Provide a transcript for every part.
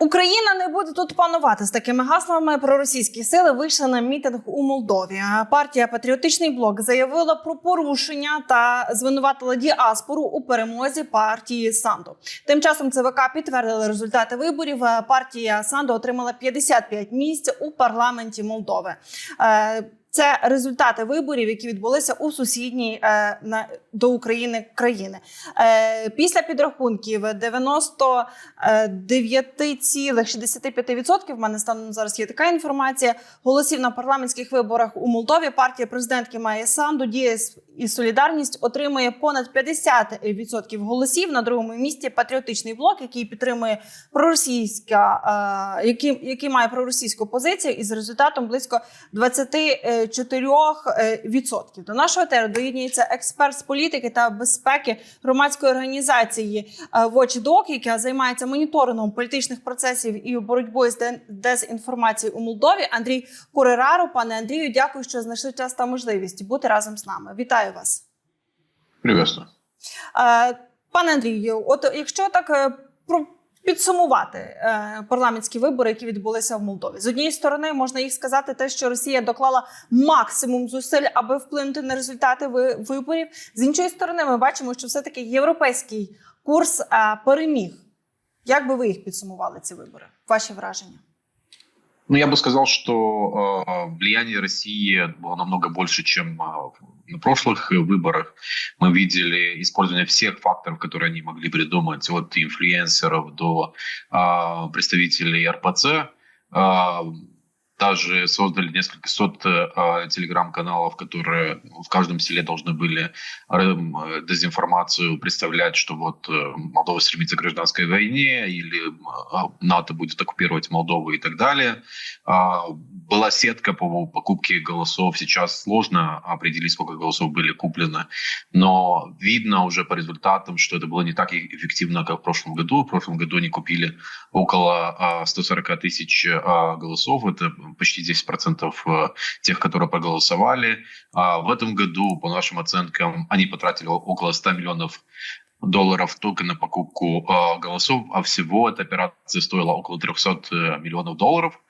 Україна не буде тут панувати з такими гаслами. Проросійські сили вийшли на мітинг у Молдові. Партія Патріотичний блок заявила про порушення та звинуватила діаспору у перемозі партії Санду. Тим часом ЦВК підтвердили результати виборів. Партія Санду отримала 55 місць у парламенті Молдови. Е, Це результати виборів, які відбулися у сусідній е, на, до України країни. Е, після підрахунків 99,65% в мене станом зараз є така інформація. Голосів на парламентських виборах у Молдові партія президентки Майя Санду діє і солідарність отримує понад 50% голосів. На другому місці патріотичний блок, який підтримує проросійська, е, який, який має проросійську позицію, із результатом близько 24%. До нашого теру доєднується експерт з політики та безпеки громадської організації е, Watchdog, яка займається моніторингом політичних процесів і боротьбою з дезінформацією у Молдові. Андрій Курераро. Пане Андрію, дякую, що знайшли час та можливість бути разом з нами. Вітаю вас. Приветствую. Е, Пане Андрію, от якщо так е, про підсумувати е, парламентські вибори, які відбулися в Молдові, з однієї сторони можна їх сказати, те, що Росія доклала максимум зусиль, аби вплинути на результати ви- виборів. З іншої сторони, ми бачимо, що все таки європейський курс е, переміг. Як би ви їх підсумували ці вибори? Ваші враження? Ну, я бы сказал, что э, влияние России было намного больше, чем э, на Прошлых э, выборах. Мы видели использование всех факторов, которые они могли придумать, от инфлюенсеров до э, представителей РПЦ. Э, даже создали несколько сот э, телеграм-каналов, которые в каждом селе должны были э, дезинформацию представлять, что вот э, Молдова стремится к гражданской войне или э, НАТО будет оккупировать Молдову и так далее. А, Была сетка по покупке голосов. Сейчас сложно определить, сколько голосов были куплены, но видно уже по результатам, что это было не так эффективно, как в прошлом году. В прошлом году они купили около а, 140 тысяч а, голосов. Это почти 10% э, тех, которые проголосовали. А В этом году, по нашим оценкам, они потратили около 100 миллионов долларов только на покупку э, голосов, а всего эта операция стоила около 300 э, миллионов долларов.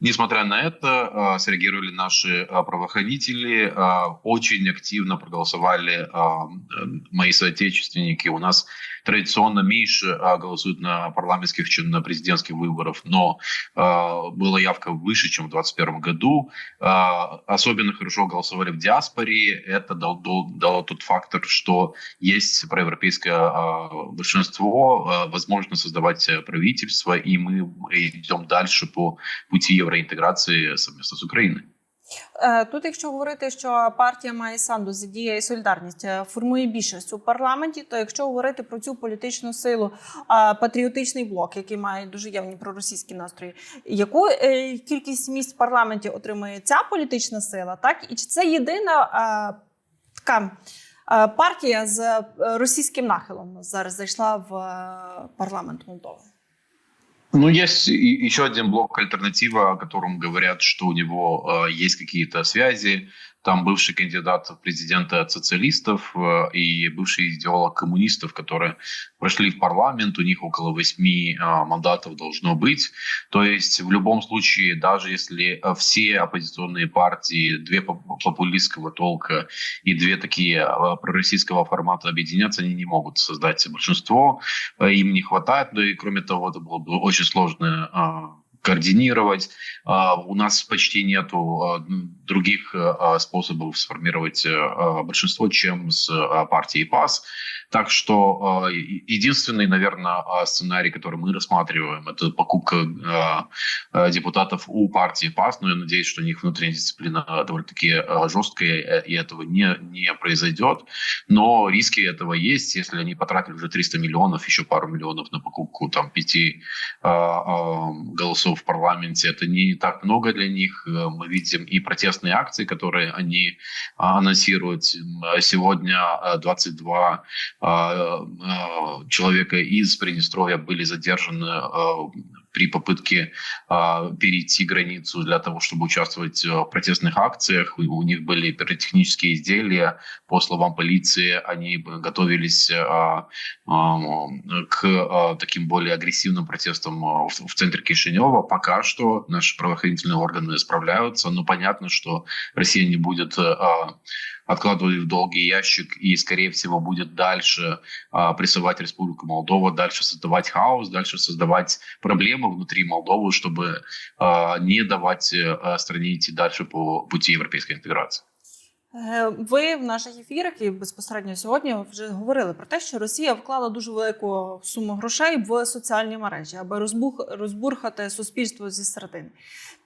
Несмотря на это, э, среагировали наши э, правоохранители, э, очень активно проголосовали мои соотечественники. У нас традиционно меньше голосуют на парламентских, чем на президентских выборах, но была явка выше, чем в 2021 году. Особенно хорошо голосовали в диаспоре. Это дал, дал, дало тот фактор, что есть проевропейское большинство, возможно создавать э, правительство, и мы идем дальше по пути евроинтеграции совместно с Украиной. Е, Тут, якщо говорити, що партія має санду задія і солідарність е, формує більшість у парламенті, то якщо говорити про цю політичну силу, е, патріотичний блок, який має дуже явні проросійські настрої, яку кількість місць в парламенті отримує ця політична сила, так і чи це єдина така партія з російським нахилом зараз зайшла в парламент Молдови? Ну, есть еще один блок альтернатива, о котором говорят, что у него э, есть какие-то связи. Там бывший кандидат в президенты от социалистов э, и бывший идеолог коммунистов, которые прошли в парламент, у них около восьми э, мандатов должно быть. То есть в любом случае, даже если э, все оппозиционные партии, две поп- популистского толка и две такие пророссийского формата объединятся, они не могут создать большинство. Им не хватает, да и кроме того, это было бы очень сложно а, координировать. А, У нас почти нету а, других а, способов сформировать а, большинство, чем с партией ПАС. Так что единственный, наверное, сценарий, который мы рассматриваем, это покупка депутатов у партии ПАС. Но я надеюсь, что у них внутренняя дисциплина довольно-таки жесткая, э, и этого не, не произойдет. Но риски этого есть, если они потратили уже 300 миллионов, еще пару миллионов на покупку там пяти а, голосов в парламенте. Это не так много для них. Э, Мы видим и протестные акции, которые они а, анонсируют. Сегодня а, 22 а, а, человека из Приднестровья были задержаны при попытке а, перейти границу для того, чтобы участвовать в протестных акциях. У, них были пиротехнические изделия. По словам полиции, они готовились а, а, к а, таким более агрессивным протестам в, в центре Кишинева. Пока что наши правоохранительные органы справляются, но понятно, что Россия не будет а, откладывать в долгий ящик и, скорее всего, будет дальше а, прессовать Республику Молдова, дальше создавать хаос, дальше создавать проблемы внутри Молдовы, чтобы а, не давать а, стране идти дальше по пути европейской інтеграції. Е, Ви в наших ефірах і безпосередньо сьогодні вже говорили про те, що Росія вклала дуже велику суму грошей в соціальні мережі, аби розбух, розбурхати суспільство зі середини.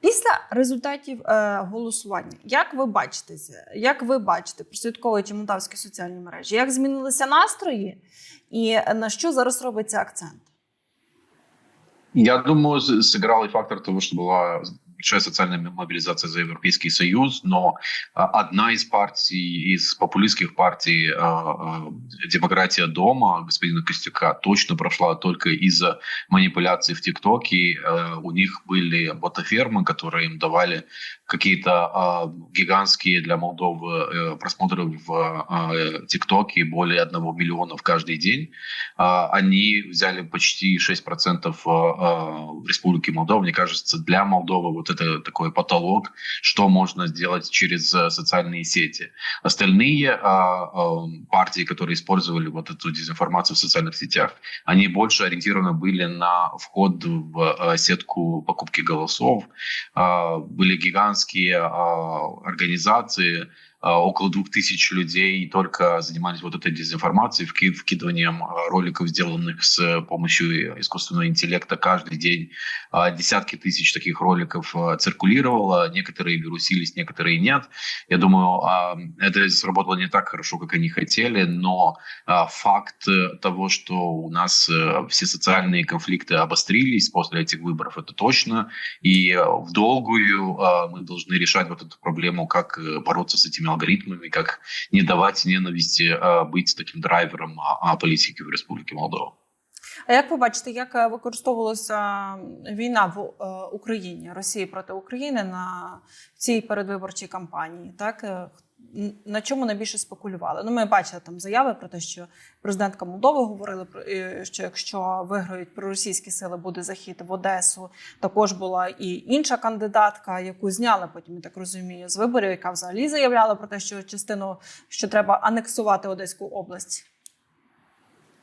Після результатів е, голосування, як ви бачите, як ви бачите, прослідковуючи молдавські соціальні мережі, як змінилися настрої і на що зараз робиться акцент? Я думаю, с- сыграл и фактор того, что была большая социальная мобилизация за Европейский Союз, но а, одна из партий, из популистских партий а, а, «Демократия дома» господина Костюка точно прошла только из-за манипуляций в ТикТоке. У них были ботафермы, которые им давали какие-то гигантские для Молдовы э, просмотры в ТикТоке, более одного миллиона в каждый день. Они взяли почти 6% а, а, в Республике Молдова. Мне кажется, для Молдовы вот это такой потолок, что можно сделать через э, социальные сети. Остальные а, а, партии, которые использовали вот эту дезинформацию в социальных сетях, они больше ориентированы были на вход в э, сетку покупки голосов. А, Были гигантские а, организации, около двух тысяч людей только занимались вот этой дезинформацией, вки- вкидыванием а, роликов, сделанных с помощью искусственного интеллекта каждый день. А, Десятки тысяч таких роликов а, циркулировало, некоторые вирусились, некоторые нет. Я думаю, а, это сработало не так хорошо, как они хотели, но а, факт э, того, что у нас э, все социальные конфликты обострились после этих выборов, это точно. И э, в долгую а, мы должны решать вот эту проблему, как э, бороться с этими алгоритмами, как не давать ненависти а, быть таким драйвером политики в Республике Молдова. А як ви бачите, як е, використовувалася війна в е, Україні Росії проти України на цій передвиборчій кампанії? Так Е, на чому найбільше спекулювали? Ну, ми бачили там заяви про те, що президентка Молдови говорили про е, що якщо виграють проросійські сили, буде захід в Одесу. Також була і інша кандидатка, яку зняли потім, я так розумію, з виборів, яка взагалі заявляла про те, що частину що треба анексувати Одеську область.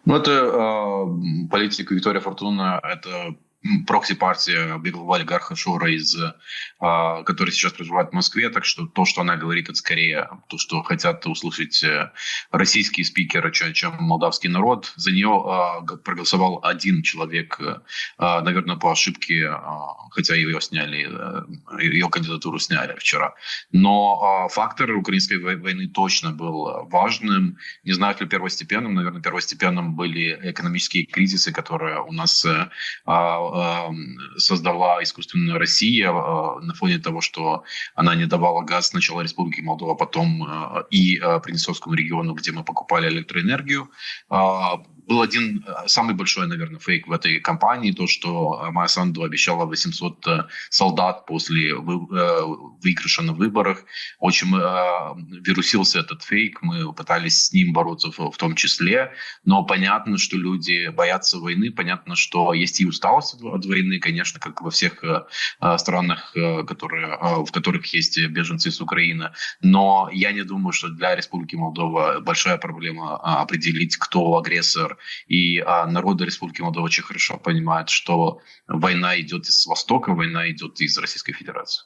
Ну, это э, политика Виктория Фортуна, это м, прокси-партия беглого олигарха Шура, из, э, который сейчас проживает в Москве. Так что то, что она говорит, это скорее то, что хотят услышать э, российские спикеры, чем, чем молдавский народ. За нее г- проголосовал один человек, э, э, наверное, по ошибке, хотя ее сняли, э, ее кандидатуру сняли вчера. Но фактор украинской вой- войны точно был важным. Не знаю, ли первостепенным. Наверное, первостепенным были экономические кризисы, которые у нас э, создала искусственная Россия а, на фоне того, что она не давала газ сначала Республике Молдова, потом а, и а, Приднестровскому региону, где мы покупали электроэнергию. А, Был один э, самый большой, наверное, фейк в этой кампании, то, что э, Майя Санду обещала 800 э, солдат после вы- выигрыша на выборах. Очень вирусился этот фейк, мы пытались с ним бороться в, том числе, но понятно, что люди боятся войны, понятно, что есть и усталость от, войны, конечно, как во всех странах, которые, в которых есть беженцы с Украины, но я не думаю, что для Республики Молдова большая проблема определить, кто агрессор, и а, народы Республики Молдова очень хорошо понимают, что война идет из Востока, война идет из Российской Федерации.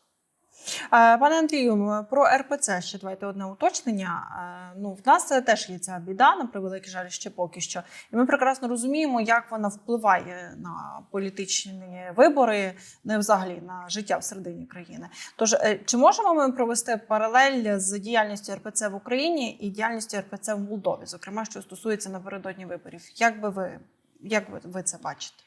Е, Пане Андрію, про РПЦ ще давайте одне уточнення. Е, Ну, в нас теж є ця біда, на превеликий жаль, ще поки що. І ми прекрасно розуміємо, як вона впливає на політичні вибори, не взагалі на життя всередині країни. Тож, е, чи можемо ми провести паралель з діяльністю РПЦ в Україні і діяльністю РПЦ в Молдові, зокрема, що стосується напередодні виборів? Як би ви, як ви, ви це бачите?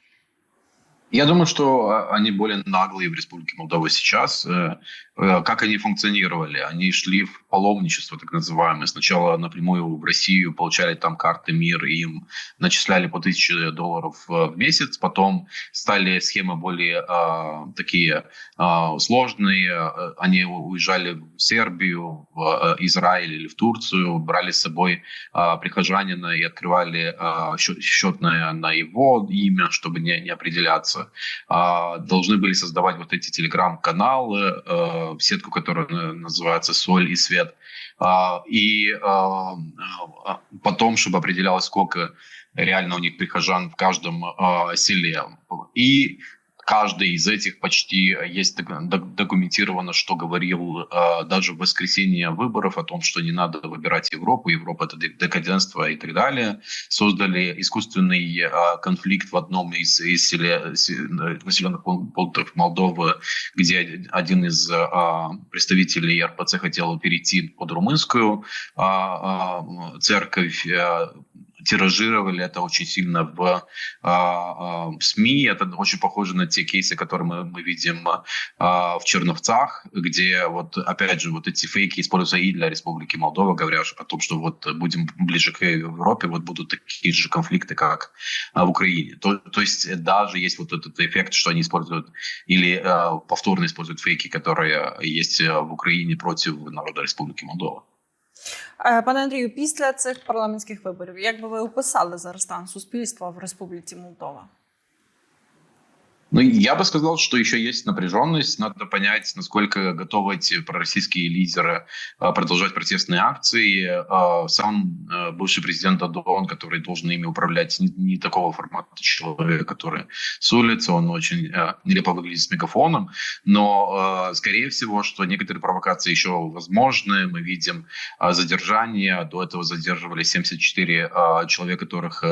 Я думаю, что э, они более наглые в Республике Молдова сейчас. Э, э, Как они функционировали? Они шли в паломничество, так называемое. Сначала напрямую в Россию получали там карты МИР, и им начисляли по тысяче долларов э, в месяц. Потом стали схемы более э, такие э, сложные. Они уезжали в Сербию, в Израиль или в Турцию, брали с собой э, прихожанина и открывали э, счет, счет на, на его имя, чтобы не, не определяться. А, Должны были создавать вот эти телеграм-каналы, э, сетку, которая э, называется «Соль и свет». А, И а, а, потом, чтобы определялось, сколько реально у них прихожан в каждом селе. И каждый из этих почти есть док- док- документировано, что говорил э, даже в воскресенье выборов о том, что не надо выбирать Европу, Европа это дек- декаденство и так далее. Создали искусственный э, конфликт в одном из, из селе- се- э, населенных пун- пунктов Молдовы, где один из э, представителей РПЦ хотел перейти под румынскую э, э, церковь. Э, тиражировали это очень сильно в а, СМИ. Это очень похоже на те кейсы, которые мы, мы видим а, в Черновцах, где вот опять же вот эти фейки используются и для Республики Молдова, говоря о том, что вот будем ближе к Европе, вот будут такие же конфликты, как в Украине. То, то есть даже есть вот этот эффект, что они используют или повторно используют фейки, которые есть а, в Украине против народа Республики Молдова. Е, Пане Андрію, після цих парламентських виборів, як би ви описали зараз стан суспільства в Республіці Молдова? Ну, я бы сказал, что еще есть напряженность. Надо понять, насколько готовы эти пророссийские лидеры э, продолжать протестные акции. Э, Сам э, бывший президент Дадон, который должен ими управлять, не, такого формата человек, который с улицы, он очень нелепо выглядит с мегафоном. Но, скорее всего, что некоторые провокации еще возможны. Мы видим задержание. До этого задерживали 74 э, человека, которых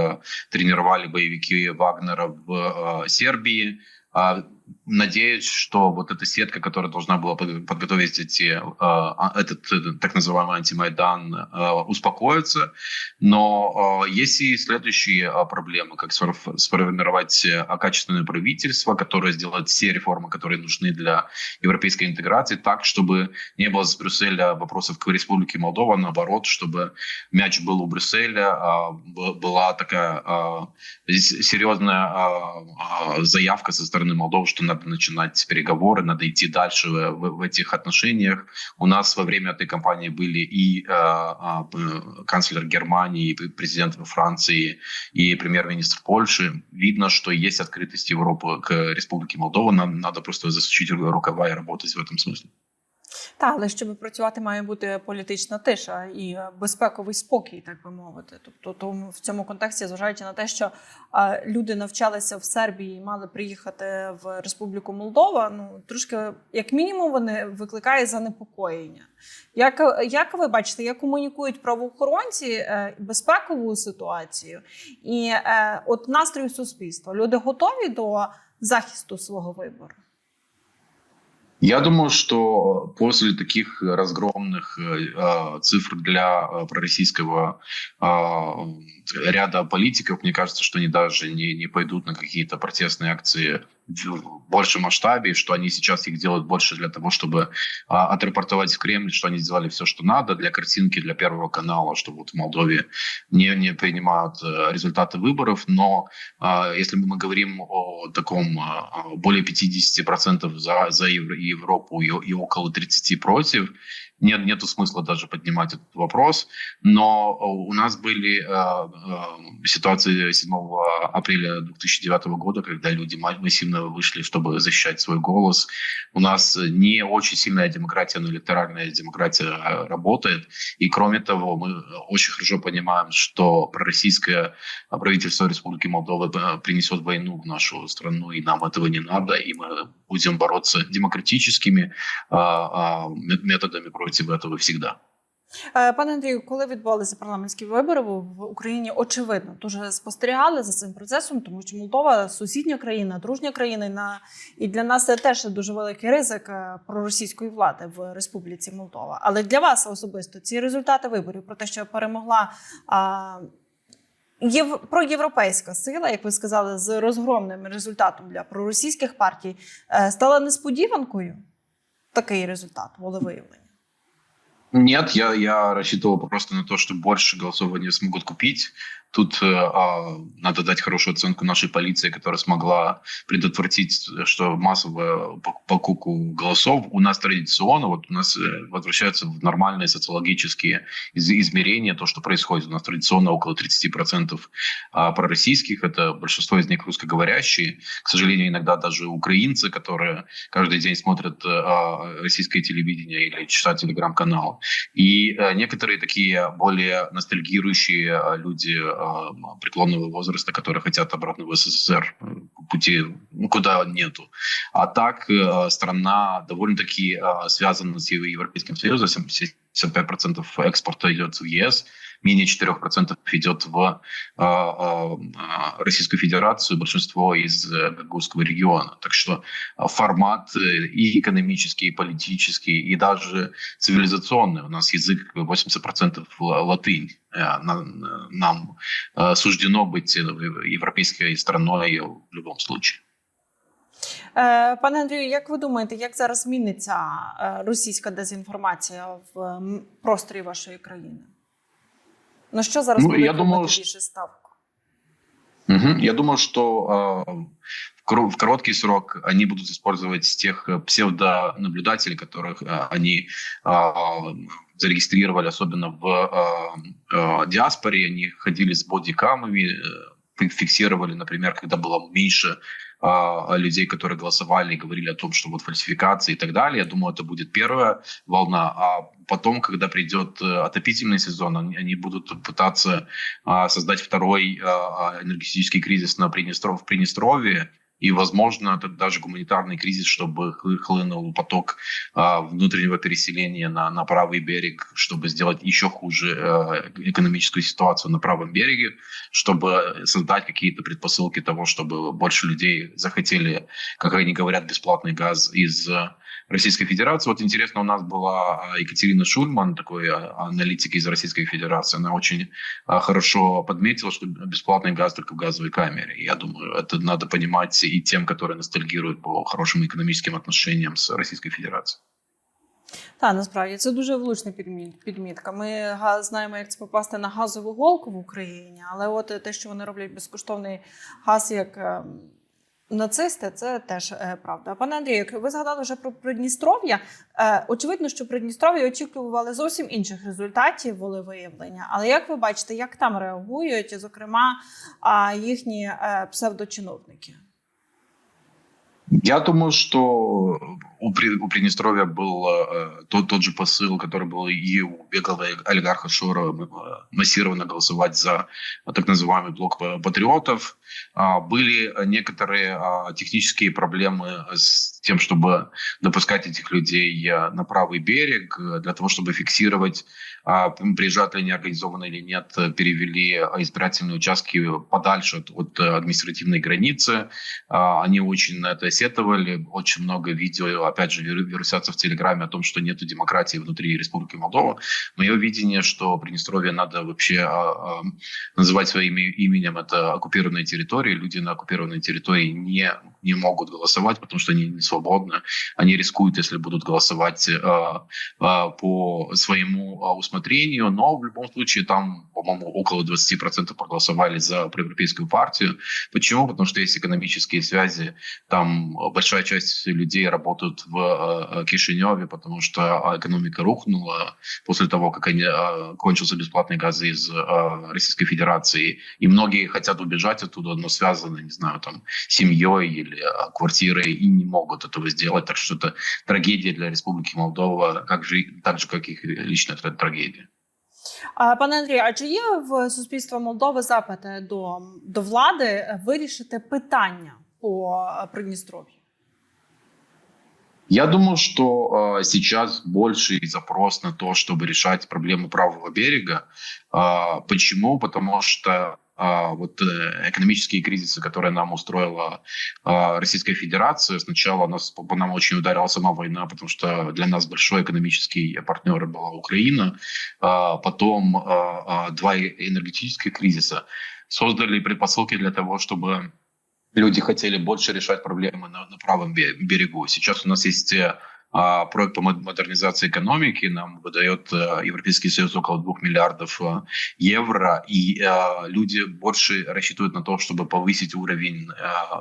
тренировали боевики Вагнера в Сербии. А, Надеюсь, что вот эта сетка, которая должна была под- подготовить эти, э, а, этот э, так называемый антимайдан, э, успокоится. Но э, есть и следующие э, проблемы, как сформ- сформировать э, качественное правительство, которое сделает все реформы, которые нужны для европейской интеграции, так, чтобы не было с Брюсселя вопросов к Республике Молдова, наоборот, чтобы мяч был у Брюсселя, а, была такая а, серьезная а, а, заявка со стороны Молдовы, что надо начинать переговоры, надо идти дальше в, в- этих отношениях. У нас во время этой кампании были и а, п- канцлер Германии, и президент Франции, и премьер-министр Польши. Видно, что есть открытость Европы к Республике Молдова. Нам надо просто засучить рукава и работать в этом смысле. Так, але щоб працювати, має бути політична тиша і е, безпековий спокій, так би мовити. Тобто, тому в цьому контексті, зважаючи на те, що люди навчалися в Сербії і мали приїхати в Республіку Молдова, ну трошки, як мінімум, вони викликає занепокоєння. Як, як ви бачите, як комунікують правоохоронці е, безпекову ситуацію і е, от настрою суспільства? Люди готові до захисту свого вибору? Я думаю, что после таких разгромных э, цифр для э, пророссийского э, ряда политиков, мне кажется, что они даже не, не пойдут на какие-то протестные акции в большем масштабе, что они сейчас их делают больше для того, чтобы а, отрапортовать в Кремль, что они сделали все, что надо для картинки, для Первого канала, что вот в Молдове не, не принимают э, результаты выборов. Но а, если мы говорим о таком а, более 50% за, за Евро- Европу и, и около 30 против, нет, нету смысла даже поднимать этот вопрос. Но э, у нас были э, э, ситуации 7 апреля 2009 года, когда люди ма- массивно вышли, чтобы защищать свой голос. У нас не очень сильная демократия, но электоральная демократия э, работает. И кроме того, мы очень хорошо понимаем, что пророссийское правительство Республики Молдова э, принесет войну в нашу страну, и нам этого не надо, и мы будем бороться демократическими а, ме- методами против этого всегда. Е, Пане Андрію, коли відбувалися парламентські вибори в Україні, очевидно, дуже спостерігали за цим процесом, тому що Молдова сусідня країна, дружня країна, і для нас це теж дуже великий ризик е, проросійської влади в Республіці Молдова. Але для вас особисто ці результати виборів про те, що перемогла а, Єв... проєвропейська сила, як ви сказали, з розгромним результатом для проросійських партій, е, стала несподіванкою такий результат волевиявлення. Нет, я, я рассчитывал просто на то, что больше голосов они смогут купить. Тут э, а, надо дать хорошую оценку нашей полиции, которая смогла предотвратить, что массовую пок- покупку голосов у нас традиционно, вот у нас э, возвращаются в нормальные социологические из- измерения, то, что происходит. У нас традиционно около 30% а, пророссийских, это большинство из них русскоговорящие. К сожалению, иногда даже украинцы, которые каждый день смотрят э, а, российское телевидение или читают телеграм-канал. И э, некоторые такие более ностальгирующие люди преклонного возраста, которые хотят обратно в СССР, пути ну, куда нету. А так э, страна довольно-таки э, связана с Европейским Союзом. 75% экспорта идет в ЕС, менее 4% идет в э, э, Российскую Федерацию, большинство из э, Гагузского региона. Так что э, формат э, и экономический, и политический, и даже цивилизационный. У нас язык 80% л- латынь. Э, на- Нам э, суждено быть э, европейской страной в любом случае. Е, Пане Андрію, як ви думаєте, як зараз зміниться е, російська дезінформація в м, просторі вашої країни? На що зараз Ну, що- більше ставку? Мгм. Я думаю, что э, в кор- в короткий срок они будут использовать тех псевдонаблюдателей, которых э, они э, зарегистрировали, особенно в э, э, диаспоре. Они ходили с бодикамами, э, фи- фиксировали, например, когда было меньше э, людей, которые голосовали и говорили о том, что вот фальсификации и так далее. Я думаю, это будет первая волна. А потом, когда придет э, отопительный сезон, они, будут пытаться а, создать второй а, а, энергетический кризис на Приднестро- в Приднестровье, и, возможно, это даже гуманитарный кризис, чтобы хлы- хлынул поток а, внутреннего переселения на, на правый берег, чтобы сделать еще хуже а, экономическую ситуацию на правом береге, чтобы создать какие-то предпосылки того, чтобы больше людей захотели, как они говорят, бесплатный газ из а, Российской Федерации. Вот интересно, у нас была а, Екатерина Шульман, такой аналитик из Российской Федерации. Она очень хорошо подметила, что бесплатный газ только в газовой камере. Я думаю, это надо понимать и тем, которые ностальгируют по хорошим экономическим отношениям с Российской Федерацией. Так, насправді це дуже влучна підмітка. Ми знаємо, як це попасти на газову голку в Україні, але от те, що вони роблять безкоштовний газ як е, нацисти, це теж е, правда. Пане Андрію, ви згадали вже про Придністров'я. Е, очевидно, що Придністров'я очікували зовсім інших результатів волевиявлення. Але як ви бачите, як там реагують, зокрема, їхні е, псевдочиновники? Я думаю, что у, При- у Приднестровья был э, тот, тот же посыл, который был и у беглого олигарха Шора э, массированно голосовать за так называемый блок па- патриотов. А, Были некоторые а, технические проблемы с тем, чтобы допускать этих людей э, на правый берег, э, для того, чтобы фиксировать, а, приезжают ли они организованно или нет, э, перевели э, избирательные участки подальше от, э, административной границы. Они очень на это сетовали. Очень много видео, опять же, виру- вирусятся в Телеграме о том, что нет демократии внутри Республики Молдова. Мое видение, что Приднестровье надо вообще называть своим именем. Это оккупированные территории. Люди на оккупированной территории не, не могут голосовать, потому что они не свободны. Они рискуют, если будут голосовать а, а, по своему а, усмотрению. Но в любом случае там, по-моему, около 20% проголосовали за проевропейскую партию. Почему? Потому что есть экономические связи. Там большая часть людей работают в э, Кишиневе, потому что э, экономика рухнула после того, как они, э, кончился бесплатный газ из э, Российской Федерации. И многие хотят убежать оттуда, но связаны, не знаю, там, семьей или э, квартирой и не могут этого сделать. Так что это трагедия для Республики Молдова, как же, так же, как их личная тра- трагедия. А, Пане Андрію, а чи є в суспільства Молдови запити до, до влади е, вирішити питання по е, Придністров'ю? Я думаю, что э, сейчас больший запрос на то, чтобы решать проблему правого берега. Э, почему? Потому что э, вот э, экономические кризисы, которые нам устроила э, Российская Федерация, сначала нас, по нам очень ударила сама война, потому что для нас большой экономический партнер была Украина, э, потом э, э, два энергетических кризиса. создали предпосылки для того, чтобы люди хотели больше решать проблемы на, на правом бе- берегу. Сейчас у нас есть а, проект по мод- модернизации экономики, нам выдает э, Европейский Союз около 2 миллиардов э, евро, и э, люди больше рассчитывают на то, чтобы повысить уровень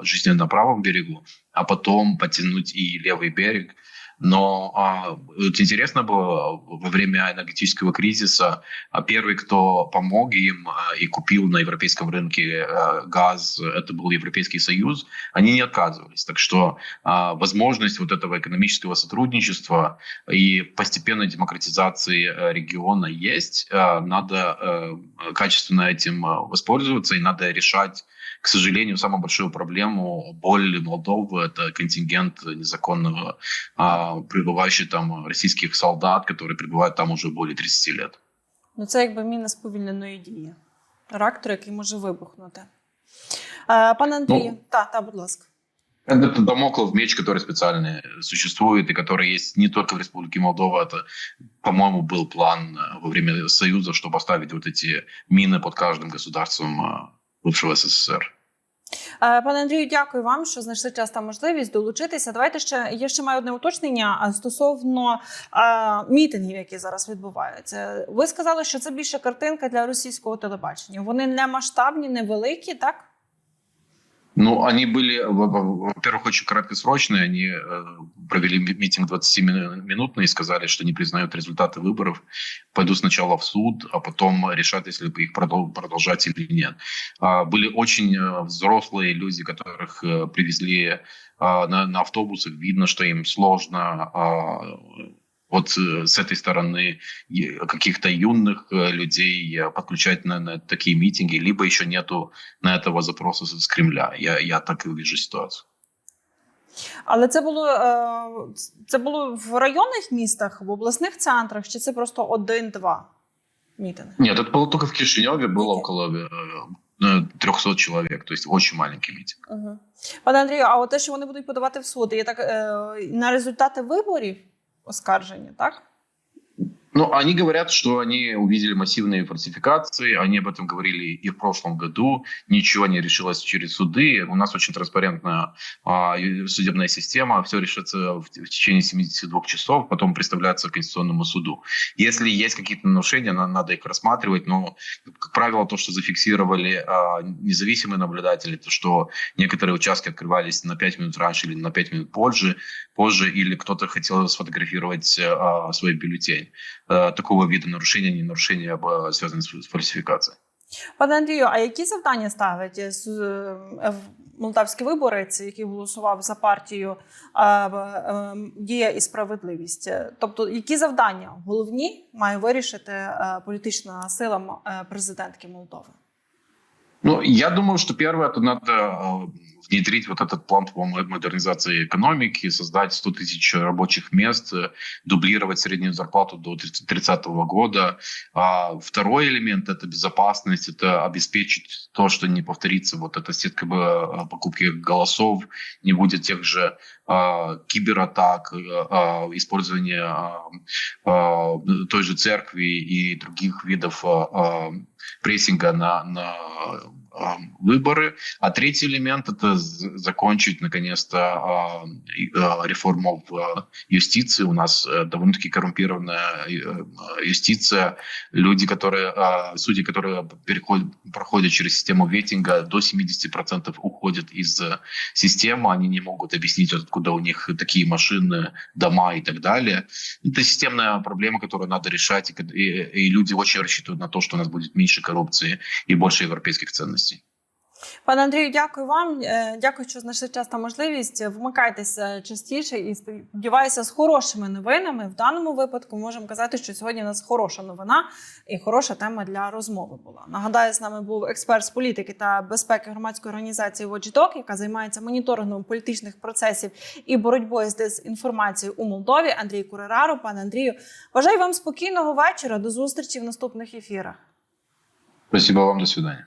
жизни на правом берегу, а потом потянуть и левый берег. Но а, вот интересно было во время энергетического кризиса а первый, кто помог им а, и купил на европейском рынке а, газ, это был Европейский Союз, они не отказывались. Так что а, возможность вот этого экономического сотрудничества и постепенной демократизации региона есть. А, Надо э, качественно этим воспользоваться и надо решать к сожалению, самую большую проблему, боль Молдовы – это контингент незаконного а, прибывающих там российских солдат, которые пребывают там уже более 30 лет. Ну, це якби міна сповільненої дії. Реактор, який може вибухнути. Е, пане Андрію, Ну, та, та, будь ласка. Это домоклов меч, который специально существует и который есть не только в Республике Молдова. Это, по-моему, был план э, во время Союза, чтобы поставить вот эти мины под каждым государством э, СССР. Е, Пане Андрію, дякую вам, що знайшли час та можливість долучитися. Давайте ще я ще маю одне уточнення стосовно е, мітингів, які зараз відбуваються. Ви сказали, що це більше картинка для російського телебачення. Вони не масштабні, не великі, так? Ну, они были, во- во- во-первых, очень краткосрочные. Они э, провели ми- митинг 20-минутный и сказали, что не признают результаты выборов. Пойдут сначала в суд, а потом решат, если бы их продол- продолжать или нет. А, Были очень э, взрослые люди, которых э, привезли а, на, на автобусах. Видно, что им сложно а, вот э, с этой стороны е- каких-то юных э, людей э, подключать на, на такие митинги, либо еще нету на этого запроса с с Кремля. Я, я так и вижу ситуацию. Але це було е, це було в районних містах, в обласних центрах, чи це просто один-два мітинги? Нет, это было только в Кишиневе, было Окей. около э, э, 300 человек, то есть очень маленький митинг. Угу. Пане Андрію, а от те, що вони будуть подавати в суд, є так е, на результати виборів Оскаржені, так? Ну, они говорят, что они увидели массивные фальсификации, они об этом говорили и в прошлом году, ничего не решилось через суды. У нас очень транспарентная а, судебная система, все решится в, в течение 72 часов, потом представляется Конституционному суду. Если есть какие-то нарушения, на- надо их рассматривать, но, как правило, то, что зафиксировали а, независимые наблюдатели, то, что некоторые участки открывались на 5 минут раньше или на 5 минут позже, позже или кто-то хотел сфотографировать а, свой бюллетень такого вида нарушения, не нарушения, а связанные с с фальсификацией. Пане Андрію, а які завдання ставить е, з- е, в- молдавський виборець, який голосував за партію е, е, Дія і справедливість? Е, Тобто, які завдання головні має вирішити е, політична сила м- е, президентки Молдови? Ну, я думаю, что первое, это надо э, внедрить вот этот план по мо- модернизации экономики, создать 100 тысяч рабочих мест, э, дублировать среднюю зарплату до 30 года. А второй элемент – это безопасность, это обеспечить то, что не повторится вот эта сетка э, покупки голосов, не будет тех же э, кибератак, э, э, использования э, э, той же церкви и других видов э, э, прессинга на, на выборы. А третий элемент – это закончить, наконец-то, э, и, э, реформу в э, юстиции. У нас э, довольно-таки коррумпированная э, юстиция. Люди, которые, э, судьи, которые переходят, проходят через систему ветинга, до 70% уходят из э, системы. Они не могут объяснить, откуда у них такие машины, дома и так далее. Это системная проблема, которую надо решать, и, и- и люди очень рассчитывают на то, что у нас будет меньше коррупции и больше европейских ценностей. Пане Андрію, дякую вам. Е, Дякую, що знайшли час та можливість. Вмикайтеся частіше і сподіваюся, з хорошими новинами. В даному випадку можемо казати, що сьогодні у нас хороша новина і хороша тема для розмови була. Нагадаю, з нами був експерт з політики та безпеки громадської організації Watchdog, яка займається моніторингом політичних процесів і боротьбою з дезінформацією у Молдові. Андрій Курераро. Пане Андрію, бажаю вам спокійного вечора. До зустрічі в наступних ефірах. Спасибо вам, до свидания.